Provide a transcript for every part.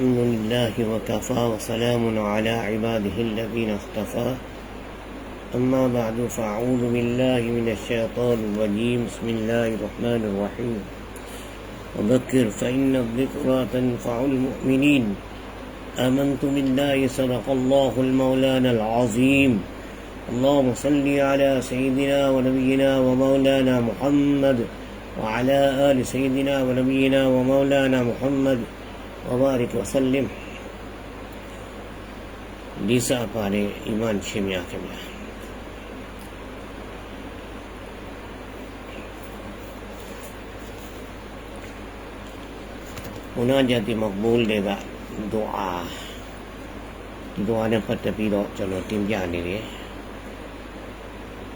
الحمد لله وكفى وسلام على عباده الذين اصطفى. أما بعد فأعوذ بالله من الشيطان الرجيم. بسم الله الرحمن الرحيم. وذكر فإن الذكرى تنفع المؤمنين. آمنت بالله صدق الله المولانا العظيم. اللهم صل على سيدنا ونبينا ومولانا محمد وعلى آل سيدنا ونبينا ومولانا محمد वबारक वसलम डीसा पारे ईमान शेमिया के मिला मुनाजाती मकबूल देगा दुआ दुआ ने पर तपीरो चलो टीम जाने रही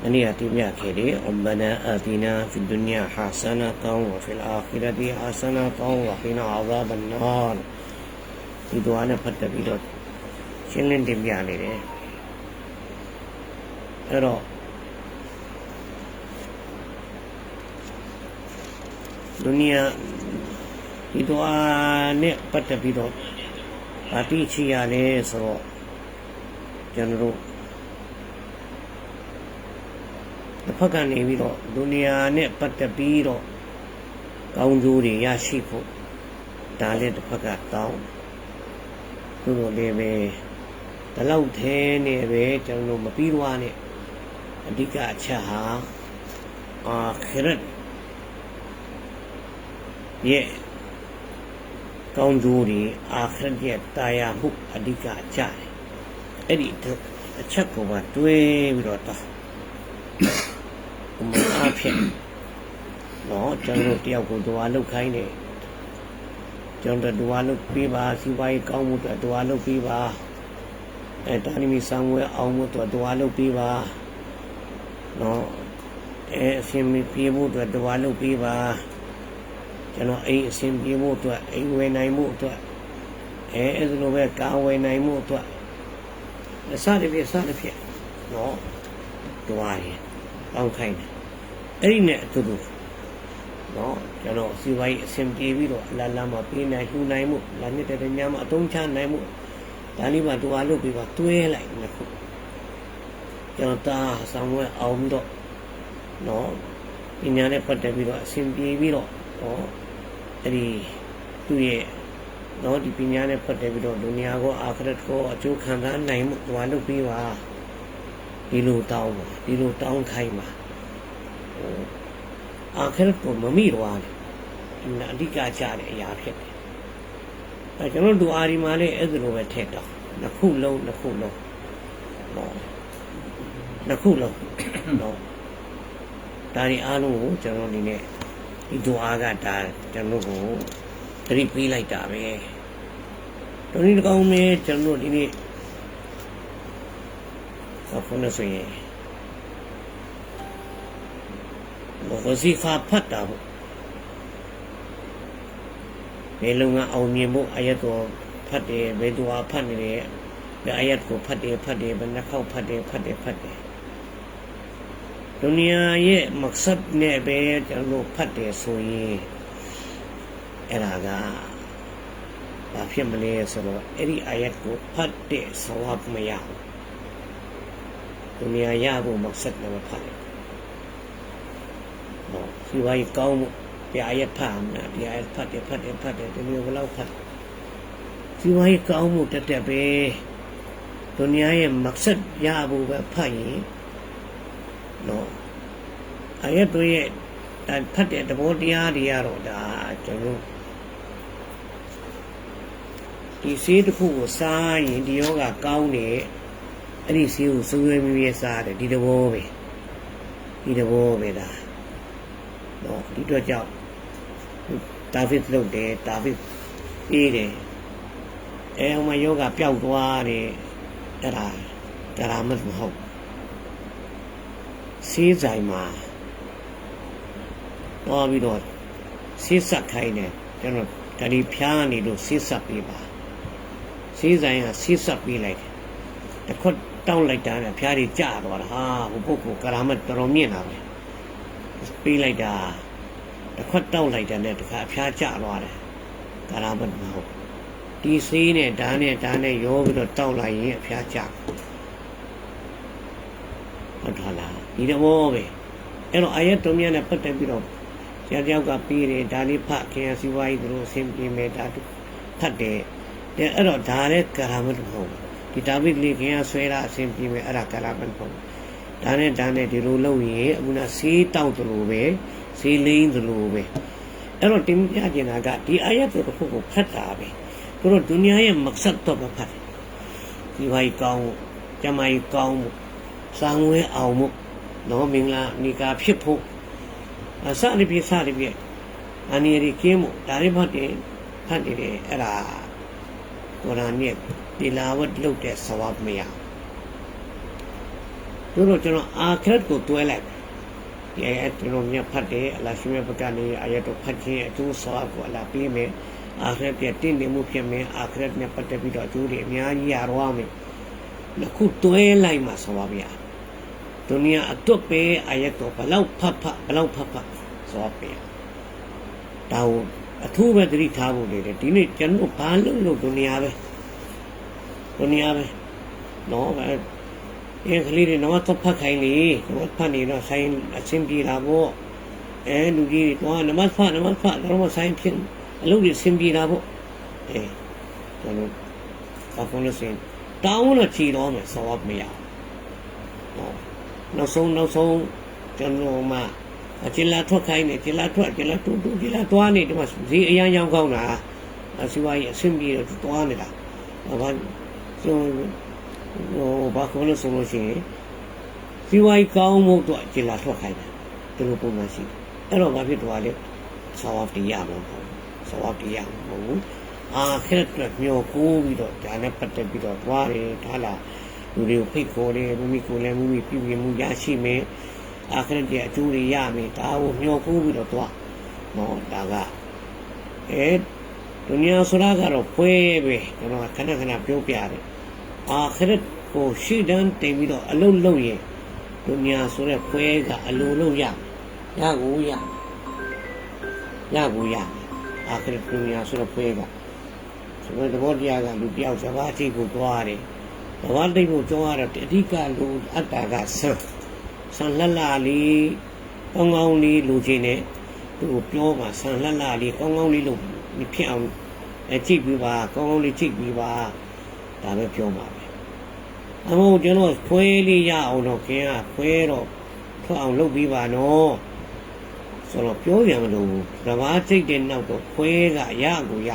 ဘိုးတွေကဒူအာဒီဒူအာနဲ့ပတ်သက်ပြီးတော့ကျွန်တော်တင်ပြနေတယ်အနည်းအတင်ပြခဲ့တယ်အဘနာအာတီနာဖီဒုနီယာဟာဆနာတောဝဖီလ်အာခီရတီဟာဆနာတောဝခီနာအာဇာဘန်နာဒီဒူအာနဲ့ပတ်သက်ပြီးတော့ရှင်းလင်းတင်ပြနေတယ်အဲ့တော့ဒုနီယာဒီဒူအာနဲ့ပတ်သက်ပြီးတော့ဗာတိချီရလဲဆိုတော့ကျွန်တော်တို့ တစ်ဖက်ကနေပြီးတော့ဒုနီယာနဲ့ပတ်သက်ပြီးတော့ကောင်းကျိုးတွေရရှိဖို့ဒါလည်းတစ်ဖက်ကတောင်းသူတို့လည်းပဲဒီလောက်သေးနေပဲကျွန်တော်မပြီးသွားနဲ့အဓိကအချက်ဟာအာခရတ်ရဲ့ကောင်းကျိုးတွေအာခရတ်ရဲ့တာယာမှုအဓိကကြတယ်အဲ့ဒီအချက်ကိုပါတွေးပြီးတော့တော့ဘုမ အဖြစ်နော်ကျွန်တော်တယောက်ကိုတွားလောက်ခိုင်းတယ်ကျွန်တော်တွားလောက်ပြီးပါစီပွားရေးကောင်းမှုအတွက်တွားလောက်ပြီးပါအဲတာနီမီဆောင်ဝဲအောင်မှုအတွက်တွားလောက်ပြီးပါနော်အဲအရှင်မပြေဖို့အတွက်တွားလောက်ပြီးပါကျွန်တော်အိမ်အရှင်ပြေဖို့အတွက်အိမ်ဝယ်နိုင်မှုအတွက်အဲအဲ့လိုပဲကာဝယ်နိုင်မှုအတွက်အစတစ်ပြည့်စတစ်ပြည့်နော်တွားရင်တောင်းခိုင်းတယ် အဲ့ဒီနဲ့အတူတူနော်ကျွန်တော်စီဝိုင်းအစဉ်ပြေပြီးတော့လာလာမှာပေးနိုင်လှူနိုင်မှုလာနှစ်တဲ့ညမှာအသုံးချနိုင်မှုဒါလေးမှတူအားလုပ်ပြီးပါတွဲလိုက်နှစ်ခုကျွန်တော်တာဆောင်ဝဲအောင်တော့နော်ပညာနဲ့ပတ်သက်ပြီးတော့အစဉ်ပြေပြီးတော့ဟောအဲ့ဒီသူ့ရဲ့နော်ဒီပညာနဲ့ပတ်သက်ပြီးတော့ဒုနီယာကိုအာခရတ်ကိုအကျိုးခံစားနိုင်မှုတွားလုပ်ပြီးပါဒီလိုတောင်းပါဒီလိုတောင်းခိုင်းပါဟို အာခရတ်ကိုမမိတော့ဘူးအမှန်အဓိကကြတဲ့အရာဖြစ်တယ်အဲကျွန်တော်ဒူအာရီမာလေးအဲ့ဒါလိုပဲထည့်တော့နှစ်ခုလုံးနှစ်ခုလုံးနော်နှစ်ခုလုံးနော်ဒါဒီအားလုံးကိုကျွန်တော်ဒီနေ့ဒီဒူအာကဒါကျွန်တော်ကိုတတိပေးလိုက်တာပဲတော်ဒီကောင်းမဲကျွန်တော်ဒီနေ့အခုနဲ့ဆိုရင် ဝစီဖာဖတ်တာပေါ့ဘယ်လုံကအောင်မြင်ဖို့အယတ်ကိုဖတ်တယ်ဘယ်သူဟာဖတ်နေတယ်ဘယ်အယတ်ကိုဖတ်တယ်ဖတ်တယ်ဘယ်နှခေါက်ဖတ်တယ်ဖတ်တယ်ဖတ်တယ်ဒုနီယာရဲ့မက္ဆတ်နဲ့ပဲကျွန်တော်ဖတ်တယ်ဆိုရင်အဲ့ဒါကဘာဖြစ်မလဲဆိုတော့အဲ့ဒီအယတ်ကိုဖတ်တဲ့ဆဝပ်မရဘူးဒုနီယာရဖို့မက္ဆတ်နဲ့ဖတ်တယ် ဟောစီဝါရေးကောင်းမှုပြာရက်ဖတ်မှာပြာရက်ဖတ်တယ်ဖတ်တယ်ဖတ်တယ်ဒီမျိုးဘယ်လောက်ဖတ်စီဝါရေးကောင်းမှုတက်တက်ပဲဒုနီယာရဲ့မက္ဆတ်ရဖို့ပဲဖတ်ရင်နော်အယတ်တို့ရဲ့ဖတ်တဲ့သဘောတရားတွေကတော့ဒါကျွန်တော်ဒီဆေးတစ်ခုကိုစားရင်ဒီယောဂကောင်းတယ်အဲ့ဒီဆေးကိုစူးရွေးမြဲစားတယ်ဒီသဘောပဲဒီသဘောပဲဒါ နော်ဒီတော့ကြောင့်ဒါဗစ်လုပ်တယ်ဒါဗစ်ပြေးတယ်အဲဟိုမှာယောဂပျောက်သွားတယ်အဲ့ဒါဒါရမတ်မဟုတ်ဆေးဆိုင်မှာတော့ပြီးတော့ဆေးဆက်ခိုင်းတယ်ကျွန်တော်ဒါဒီဖျားနေလို့ဆေးဆက်ပေးပါဆေးဆိုင်ကဆေးဆက်ပေးလိုက်တယ်တခွတ်တောင်းလိုက်တာနဲ့ဖျားတွေကျသွားတာဟာဟိုပုဂ္ဂိုလ်ကရာမတ်တော်တော်မြင့်တာပဲ ပေးလိုက်တာတစ်ခွက်တောက်လိုက်တယ်နဲ့တခါအဖျားကျသွားတယ်ကာရမတ်မဟုတ်ဒီဆေးနဲ့ဓာတ်နဲ့ဓာတ်နဲ့ရောပြီးတော့တောက်လိုက်ရင်အဖျားကျဟုတ်တာလားဒီတော့ပဲအဲ့တော့အာယတ်တော်များနဲ့ပတ်သက်ပြီးတော့ဆရာတယောက်ကပြီးတယ်ဒါလေးဖတ်ခင်စီဝါကြီးတို့အဆင်ပြေမယ်ဒါဖတ်တယ်တဲ့အဲ့တော့ဒါလည်းကာရမတ်မဟုတ်ဘူးဒီဒါဗိဒ်လေးခင်ဆွဲတာအဆင်ပြေမယ်အဲ့ဒါကာရမတ်မဟုတ်ဘူး ဒါနဲ့ဒါနဲ့ဒီလိုလုပ်ရင်အခုနဆေးတောက်သလိုပဲဆေးလိမ့်သလိုပဲအဲ့တော့တင်ပြချင်တာကဒီအာယတ်တော်တစ်ခုကိုဖတ်တာပဲသူတို့ဒုနီယာရဲ့မက္ဆတ်တော့မဖတ်တယ်ဒီဘိုင်ကောင်းကျမကြီးကောင်းစာငွေအောင်မှုနော်မင်္ဂလာနေကာဖြစ်ဖို့အစရပြစရပြအနီရီကင်းမှုဒါရိဖတ်တယ်ဖတ်တယ်အဲ့ဒါကုရ်အာန်ရဲ့ဒီလာဝတ်လုပ်တဲ့သဝတ်မရဘူး တို့ကျွန်တော်အာခရတ်ကိုတွဲလိုက်ဒီအယတ်ကျွန်တော်မြတ်ဖတ်တယ်အလ္လာဟ်ရှင်ရဲ့ပကနေအယတ်ကိုဖတ်ခြင်းအကျိုးဆောကိုအလ္လာဟ်ပေးမယ်အာခရတ်ပြတင့်တယ်မှုဖြစ်မယ်အာခရတ်နဲ့ပတ်သက်ပြီးတော့အကျိုးတွေအများကြီးရတော့မယ်တစ်ခုတွဲလိုက်မှသဝတ်မရဒုနီယာအတွက်ပဲအယတ်ကိုဘလောက်ဖတ်ဖတ်ဘလောက်ဖတ်ဖတ်သဝတ်ပဲဒါကိုအထူးပဲသတိထားဖို့လေဒီနေ့ကျွန်တော်ဘာလို့လို့ဒုနီယာပဲဒုနီယာပဲနော်ပဲ အဲကလေးတွေတော့သတ်ဖတ်ခိုင်းလေတော့ဖတ်နေတော့ဆိုင်အချင်းပြေတာပေါ့အဲလူကြီးတော့နမတ်ဖတ်နမတ်ဖတ်တော့ဆိုင်ဖြစ်အလုပ်တွေဆင်ပြေတာပေါ့အဲကျွန်တော်ဘာလို့လဲဆိုရင်တောင်းလို့ချီတော့မယ်ဆောပ်မရနော်နောက်ဆုံးနောက်ဆုံးကျွန်တော်မှအကျလာထွက်ခိုင်းနေကျလာထွက်ကျလာတူတူကျလာသွားနေဒီမှာဈေးအရန်ရောင်းကောင်းတာအစီဝါကြီးအဆင်ပြေတော့သွားနေတာဘာဆို ဟိုဘာခေါ်လို့ဆိုလို့ရှိရင်စီဝါကြီးကောင်းမှုတော့ကျလာထွက်ခိုင်းတယ်ဒီလိုပုံမှန်ရှိတယ်အဲ့တော့ဘာဖြစ်သွားလဲဆောပ်တီးရမှာပေါ့ဆောပ်တီးရမှာမဟုတ်ဘူးအာခက်အတွက်မျောကိုးပြီးတော့ဒါနဲ့ပတ်သက်ပြီးတော့သွားတယ်ဒါလားလူတွေကိုဖိတ်ခေါ်တယ်မိမိကိုယ်လည်းမိမိပြည်ပြမှုရရှိမယ်အခရတဲ့အကျိုးတွေရမယ်ဒါကိုမျှော်ကိုးပြီးတော့သွားနော်ဒါကအဲဒုနီယာဆိုတာကတော့ဖွဲပဲကျွန်တော်ခဏခဏပြောပြတယ် အခရက်ကိုရှိတန်းတင်ပြီးတော့အလုံးလုံးရင်ဒုနီယာဆိုတဲ့ဖွဲကအလိုလုံးရရကိုရရကိုရအခရက်ဒုနီယာဆိုတဲ့ဖွဲကဆိုတော့သဘောတရားကလူတယောက်စကားချိတ်ကိုသွားတယ်ဘဝတိတ်ကိုကြောရတော့အဓိကလူအတ္တကဆံဆံလှလှလေးကောင်းကောင်းလေးလူချင်းနဲ့သူ့ကိုပြောပါဆံလှလှလေးကောင်းကောင်းလေးလို့ဖြစ်အောင်အကြည့်ပြီးပါကောင်းကောင်းလေးကြည့်ပြီးပါ ဒါပဲပြောမှာပဲအမို့ကျွန်တော်ဖွဲလေးရအောင်တော့ခင်ကဖွဲတော့ထွက်အောင်လုပ်ပြီးပါနော်ဆိုတော့ပြောပြန်မလို့ဓမ္မစိတ်တဲ့နောက်တော့ဖွဲကရကိုရ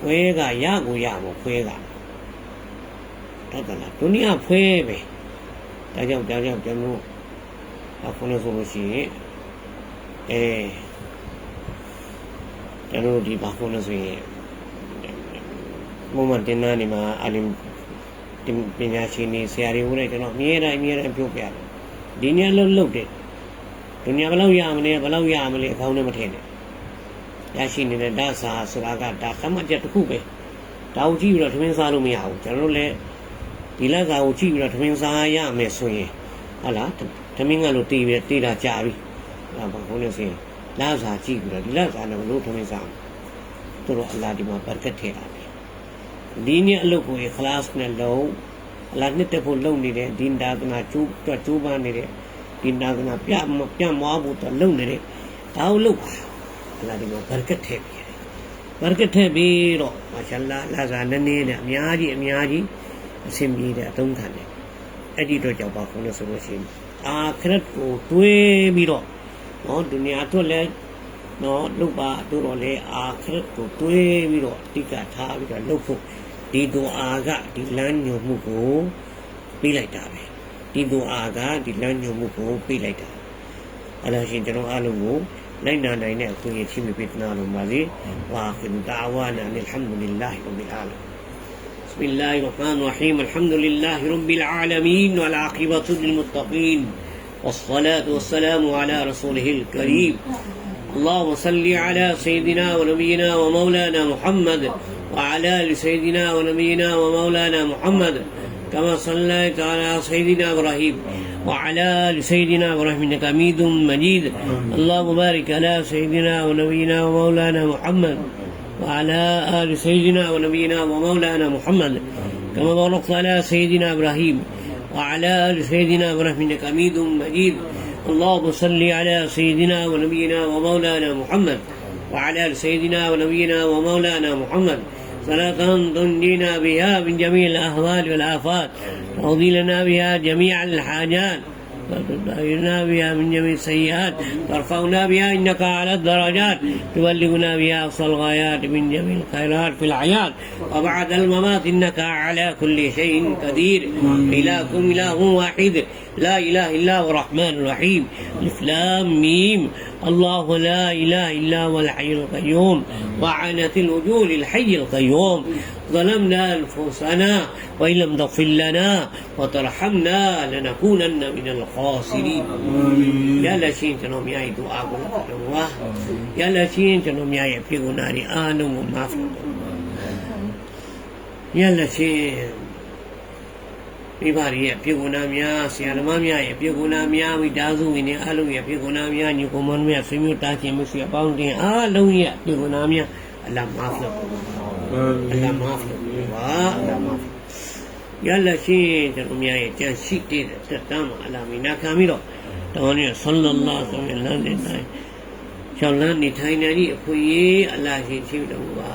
ဖွဲကရကိုရမို့ဖွဲကတော့ကလားဒုနီယာဖွဲပဲဒါကြောင့်ဒါကြောင့်ကျွန်တော်အခုလို့ဆိုလို့ရှိရင်အဲကျွန်တော်ဒီဘာခုလို့ဆိုရင် မမတင်နာနေမှာအလင်တင်ပညာရှင်နေဆရာတွေဟိုလည်းကျွန်တော်အမြဲတမ်းအမြဲတမ်းပြောပြတယ်ဒီညလှုပ်လှုပ်တယ်ဒုညဘယ်လောက်ရမလဲဘယ်လောက်ရမလဲအကောင်းနဲ့မထင်နဲ့ရရှိနေတဲ့ဒါစာဆိုတာကဒါသတ်မှတ်ချက်တစ်ခုပဲဒါကိုကြည့်ပြီးတော့ထမင်းစားလို့မရဘူးကျွန်တော်တို့လည်းဒီလက်စာကိုကြည့်ပြီးတော့ထမင်းစားရမယ်ဆိုရင်ဟုတ်လားထမင်းကလို့တီးပြီးတီးတာကြာပြီဒါဘာလို့လဲဆိုရင်လက်စာကြည့်ပြီးတော့ဒီလက်စာနဲ့ဘလို့ထမင်းစားတို့တော့အလာဒီမှာဘတ်ကတ်ထည့်တာပဲ ဒီနေ့အလုပ်ကိုခလာစ်နဲ့လုံးအလာနှစ်တက်ဖို့လုပ်နေတဲ့ဒီဒါကနာကျိုးတွက်ကျိုးပန်းနေတဲ့ဒီဒါကနာပြမပြမွားဖို့တော့လုပ်နေတဲ့ဒါကိုလုပ်ပါအလာဒီမှာဘတ်ကတ်ထည့်ပြီးဘတ်ကတ်ထည့်ပြီးတော့မာရှာလာလာစာနည်းနည်းနဲ့အများကြီးအများကြီးအဆင်ပြေတဲ့အသုံးခံတယ်အဲ့ဒီတော့ကြောင့်ပါခုလို့ဆိုလို့ရှိရင်အာခရက်ကိုတွေးပြီးတော့နော်ဒုနီယာအတွက်လည်း နော်လုတ်ပါတို့တော့လေအာခရက်ကိုတွေးပြီးတော့အတိကထားပြီးတော့လုတ်ဖို့ဒီဒူအာကဒီလမ်းညွှန်မှုကိုပေးလိုက်တာပဲဒီဒူအာကဒီလမ်းညွှန်မှုကိုပေးလိုက်တာအဲ့ဒါရှင်ကျွန်တော်အားလုံးကိုလိုက်နာနိုင်တဲ့အခွင့်အရေးရှိမိပေးနာလို့ပါလေဝါခင်ဒါဝါနာအလ်ဟမ်ဒူလ illah ရဘ်အာလမ် بسم الله الرحمن الرحيم الحمد لله رب العالمين والعاقبة للمتقين والصلاة والسلام على رسوله الكريم اللهم صل على سيدنا ونبينا ومولانا محمد وعلى آل سيدنا ونبينا ومولانا محمد كما صليت على سيدنا إبراهيم وعلى آل سيدنا إبراهيم إنك حميد مجيد. اللهم بارك على سيدنا ونبينا ومولانا محمد وعلى آل سيدنا ونبينا ومولانا محمد كما باركت على سيدنا إبراهيم وعلى آل سيدنا إبراهيم إنك حميد مجيد. اللهم صل على سيدنا ونبينا ومولانا محمد وعلى سيدنا ونبينا ومولانا محمد. صلاة تنجينا بها من جميع الأهوال والآفات تقضي لنا بها جميع الحاجات. وتطهرنا بها من جميع السيئات. ترفعنا بها إنك على الدرجات. تبلغنا بها أقصى الغايات من جميع الخيرات في الحياة. وبعد الممات إنك على كل شيء قدير. إلهكم إله واحد. لا إله إلا هو الرحمن الرحيم. ألف لام ميم. الله لا إله إلا هو الحي القيوم وعنت الوجوه للحي القيوم. ظلمنا أنفسنا وإن لم تغفر لنا وترحمنا لنكونن من الخاسرين. يا لشين تنوم يا دعاء الله. يا لشين تنوم يا يبقى ناري. آنم وما في. يا لشين မူပါရလက်ရှိကျွန်တော်များရဲ့ပြေကုနာတွေအားလုံးကိုမာဖလို့တော်မူပါရလက်ရှိမိဘတွေရဲ့ပြေကုနာများဆရာသမားများရဲ့ပြေကုနာများမိသားစုဝင်တွေအားလုံးရဲ့ပြေကုနာများညီကောင်မတို့ရဲ့ဆွေမျိုးတားချင်းမရှိအပေါင်းတင်အားလုံးရဲ့ပြေကုနာများအလ္လာဟ်မာဖလို့တော်မူပါအလ္လာဟ်မာဖလို့တော်မူပါအလ္လာဟ်မာဖရလက်ရှိကျွန်တော်များရဲ့ကြံရှိတဲ့တက်တမ်းမှာအလ္လာဟ်မီနာခံပြီးတော့တော်နဲ့ဆလ္လလာဟ်အလัยဟိဝါစလမ်ရှောင်းလန်းနေထိုင်နေသည့်အခွင့်အရေးအလ္လာဟ်ရှင်ချီးတော်မူပါ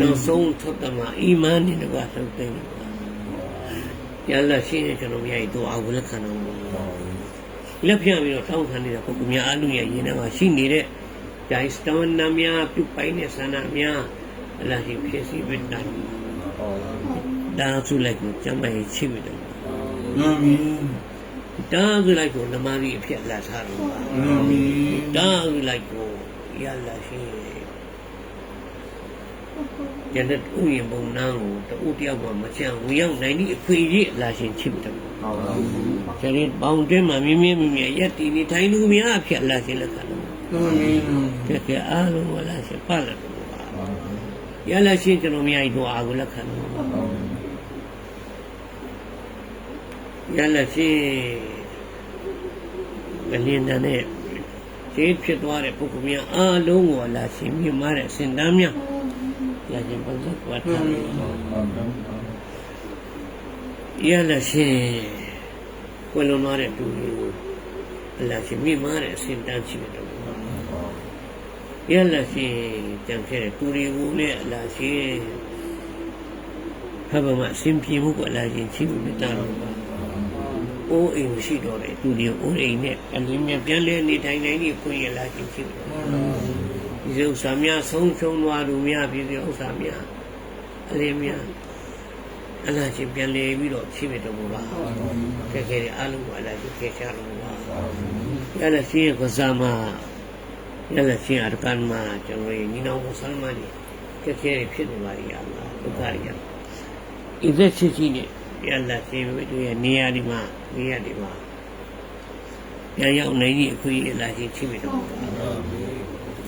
နောက်ဆုံးထွက်တမှာအီမန်နဲ့တကွာဆုံးသိနေ ပါယအလ္လာဟ်ရှင်ရဲ့ကျွန်တော်မြတ်ရဲ့ဒုအာကိုလက်ခံတော်မူပါလက်ပြပြီးတော့တောင်းခံနေတာပုဂ္ဂိုလ်များအလုံးရဲ့ရင်ထဲမှာရှိနေတဲ့ဂျိုင်စတဝန်နာများပြုပိုင်တဲ့ဆန္ဒများအလ္လာဟ်ရှင်ဖြစ်စီပြီးတာဒါဆုလိုက်ကိုကျမ်းမာရေးချီးပြီးတော်မူပါအာမင်တားစုလိုက်ကိုနမကြီးအဖြစ်လာထားတော့ပါအာမင်တားစုလိုက်ကိုရလာရှိ ရတဲ့ဥယျာဉ်ပုံနာကိုတူတယောက်မှမချမ်းဝင်ရောက်နိုင်သည့်အခွင့်အရေးလာရှင်ချစ်တယ်ကျရင်ပေါင်းတွင်းမှာမြင်းမြင်းမြင်းမြင်းရက်တီနေထိုင်လူများအဖြစ်လာရှင်လက်ခံတော့အာမင်ကဲကဲအားလုံးကလာရှင်ပတ်လာတော့ပါရလာရှင်ကျွန်တော်များဤတို့အားကိုလက်ခံတော့ရလာရှင်မလင်းတဲ့ခြေဖြစ်သွားတဲ့ပုဂ္ဂိုလ်များအားလုံးကိုလာရှင်မြင်မာတဲ့စင်တန်းများ လာရှင်ပတ်သက်ကွာထားရလာရှင်ကိုလုံးသွားတဲ့သူတွေကိုလာရှင်မြင်မာတဲ့အစင်တန်းရှိတယ်တော့ရလာရှင်ကြံခဲ့တဲ့သူတွေကိုလည်းလာရှင်ဟာဗမာအစဉ်ပြေမှုကိုလာရှင်ချိမှုတာတော့ပါအိုးအိမ်ရှိတော့တယ်သူတွေအိုးအိမ်နဲ့အလင်းမြပြန်လဲနေထိုင်နိုင်ဒီခွင့်ရလာခြင်းရှိတယ် ဒီဥစ္စာများဆုံးရှုံးသွားသူများပြည်ဒီဥစ္စာများအလင်းများအလားချင်းပြန်လဲပြီးတော့ရှိမြတ်တော်မူပါကဲကဲအလုံးကအလားချင်းခေချတော်မူပါရလရှိကစားမရလရှိအရကန်မှာကျွန်တော်ညီနောင်မဆလမန်တွေကဲကဲဖြစ်နေပါရ Allah ဒုက္ခရဣဇက်ရှိရှိနဲ့ရလရှိတို့ရဲ့နေရာဒီမှာနေရာဒီမှာရရောက်နိုင်သည့်အခွင့်အရေးလာရှိချိမိတော်မူ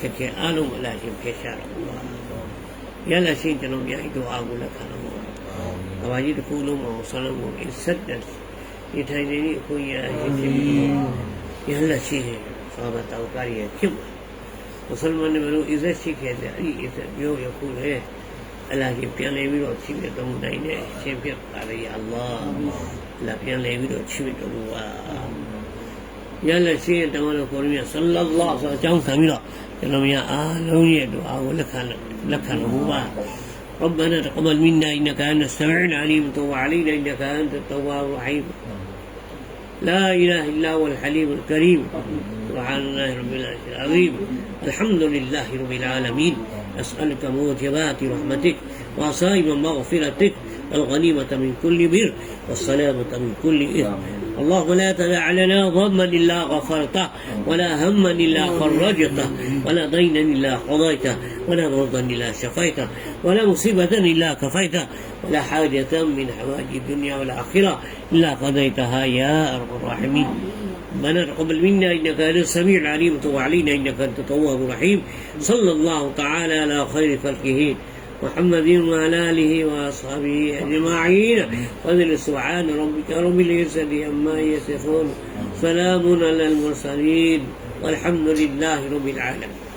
ပါကဲကဲအလုံးအလားချင်းခေချတော်မူပါရလရှိကျွန်တော်များဤတို့အားကိုလက်ခံတော်မူပါအဘာကြီးတစ်ခုလုံးမှာဆလမ်ကိုအစ်ဆက်တဲ့ဒီထိုင်နေဒီအခွင့်အရေးရဖြစ်ပြီးရဟလက်ရှိတယ်သာမတောက်ကရဖြစ်မှာမုဆလမန်တွေလို့အစ်ဆက်ရှိခဲ့တဲ့အဲ့ဒီအစ်ဆက်ပြောရခုလေအလာကြီးပြန်လဲပြီးတော့ချိပြတော်မူနိုင်တဲ့ရှင်ဖြစ်ပါလေအလ္လာဟ်လာပြန်လဲပြီးတော့ချိပြတော်မူပါရလက်ရှိတဲ့တော်တော်ကိုရမြတ်ဆလ္လာလာဆိုအကြောင်းခံပြီးတော့ لهم يا آه، آلهوني الدعاء ولك لك الهوى. ربنا تقبل منا إنك أنت السميع العليم توب علينا إنك أنت التواب الرحيم. لا إله إلا هو الحليم الكريم. سبحان الله رب العالمين العظيم. الحمد لله رب العالمين. أسألك موجبات رحمتك وصائب مغفرتك. الغنيمة من كل بر والسلامة من كل إثم. اللهم لا تدع لنا ذنبا إلا غفرته ولا هما إلا فرجته ولا دينا إلا قضيته ولا مرضا إلا شفيته ولا مصيبة إلا كفيته ولا حاجة من حوائج الدنيا والآخرة إلا قضيتها يا أرحم الراحمين. ربنا تقبل منا إنك أنت السميع العليم وتب علينا إنك أنت التواب الرحيم. صلى الله تعالى على خير خلقه. محمد وعلى آله وأصحابه أجمعين. قدر سبحان ربك رب العزة عما يصفون. سلام على المرسلين والحمد لله رب العالمين.